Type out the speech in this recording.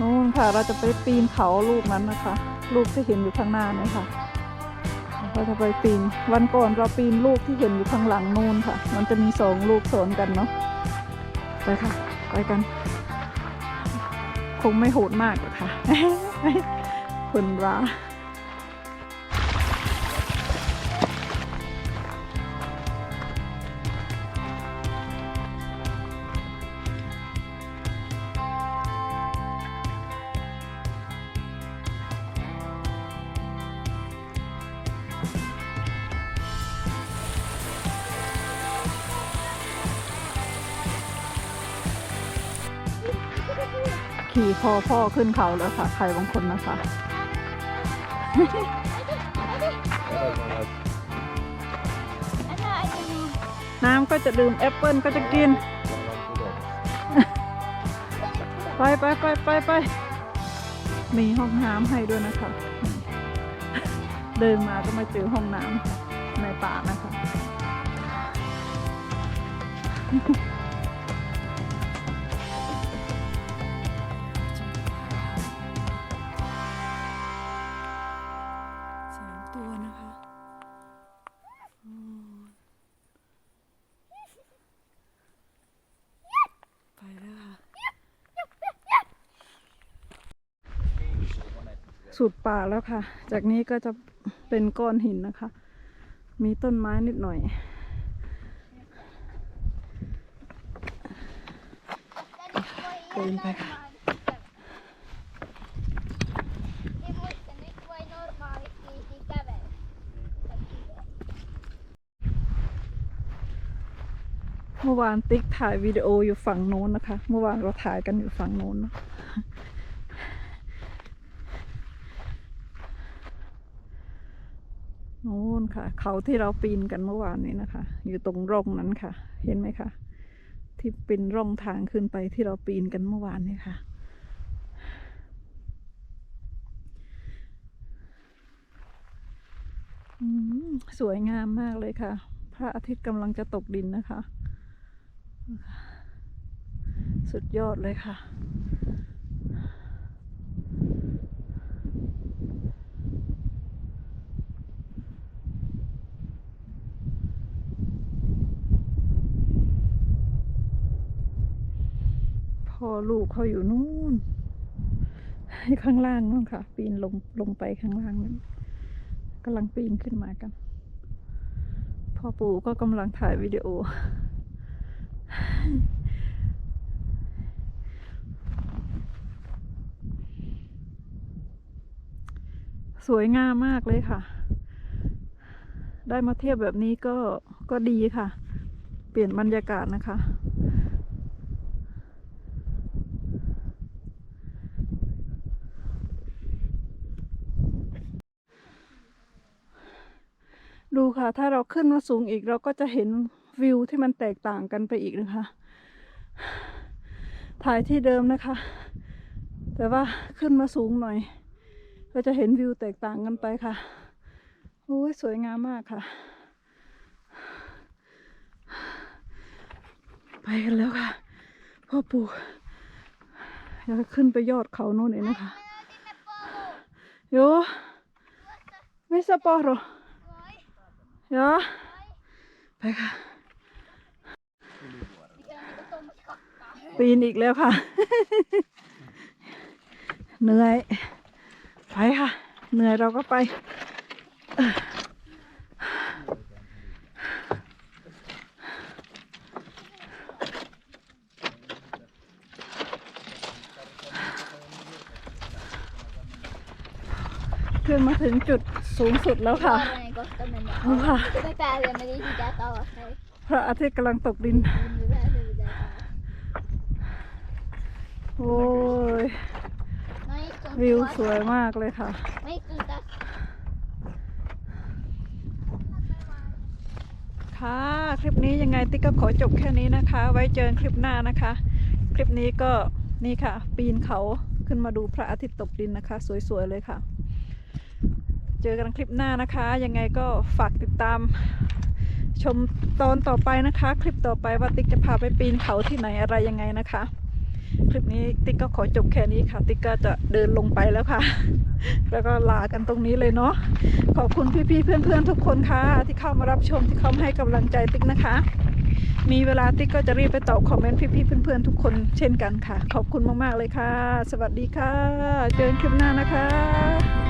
นู่นค่ะ เราจะไปปีนเขาลูกนั้นนะคะ ลูกที่เห็นอยู่ข้างหน้านี่ค่ะ เราจะไปปีน วันก่อนเราปีนลูกที่เห็นอยู่ข้างหลังนู่นค่ะ มันจะมีสองลูกสวนกันเนาะ ไปค่ะ ไปกัน คงไม่โหดมากหรอกค่ะคนร้า ขี่คอพ่อขึ้นเขาแล้วค่ะ ใครบางคนนะคะ น้ำก็จะดื่มแอปเปิลก็จะกิน ไปไปไปไปไปมีห้องน้ำให้ด้วยนะคะ เดินมาก็มาเจอห้องน้ำในป่านะคะ ตัวนะคะไปแล้วค่ะ สุดป่าแล้วค่ะ จากนี้ก็จะเป็นก้อนหินนะคะ มีต้นไม้นิดหน่อยเดินไปค่ะ เมื่อวานติ๊กถ่ายวิดีโออยู่ฝั่งโน้นนะคะ เมื่อวานเราถ่ายกันอยู่ฝั่งโน้นนะโน้นค่ะ เขาที่เราปีนกันเมื่อวานนี้นะคะ อยู่ตรงร่องนั้นค่ะ เห็นไหมคะ ที่เป็นร่องทางขึ้นไปที่เราปีนกันเมื่อวานนี้ค่ะสวยงามมากเลยค่ะ พระอาทิตย์กำลังจะตกดินนะคะ สุดยอดเลยค่ะ พ่อลูกเขาอยู่นู่นข้างล่างนู่นค่ะ ปีนลงลงไปข้างล่างนั้นกำลังปีนขึ้นมากัน พ่อปู่ก็กำลังถ่ายวิดีโอ สวยงามมากเลยค่ะ ได้มาเทียบแบบนี้ก็ก็ดีค่ะ เปลี่ยนบรรยากาศนะคะ ดูค่ะ ถ้าเราขึ้นมาสูงอีกเราก็จะเห็น วิวที่มันแตกต่างกันไปอีกนะคะ ถ่ายที่เดิมนะคะ แต่ว่าขึ้นมาสูงหน่อย ก็จะเห็นวิวแตกต่างกันไปค่ะโอ้ยสวยงามมากค่ะ ไปกันแล้วค่ะ พ่อปู่อยากขึ้นไปยอดเขาโน่นเองนะคะโยไม่สปอร์หรอ Ja. ไปค่ะ ปีนอีกแล้วค่ะ เหนื่อย ไปค่ะ เหนื่อยเราก็ไปเออขึ้นมาถึงจุดสูงสุดแล้วค่ะเอาค่ะพระอาทิตย์กำลังตกดิน โอ้ย วิวสวยมากเลยค่ะ ค่ะ คลิปนี้ยังไงติ๊กก็ขอจบแค่นี้นะคะ ไว้เจอกันคลิปหน้านะคะ คลิปนี้ก็นี่ค่ะ ปีนเขาขึ้นมาดูพระอาทิตย์ตกดินนะคะ สวยๆเลยค่ะ เจอกันคลิปหน้านะคะ ยังไงก็ฝากติดตามชมตอนต่อไปนะคะ คลิปต่อไปว่าติ๊กจะพาไปปีนเขาที่ไหนอะไรยังไงนะคะ คลิปนี้ติ๊กก็ขอจบแค่นี้ค่ะ ติ๊กก็จะเดินลงไปแล้วค่ะ แล้วก็ลากันตรงนี้เลยเนาะขอบคุณพี่ๆเพื่อนๆทุกคนค่ะ ที่เข้ามารับชมที่เข้ามาให้กำลังใจติ๊กนะคะ มีเวลาติ๊กก็จะรีบไปตอบคอมเมนต์พี่ๆเพื่อนๆทุกคนเช่นกันค่ะ ขอบคุณมากๆเลยค่ะ สวัสดีค่ะ เจอกันคลิปหน้านะคะ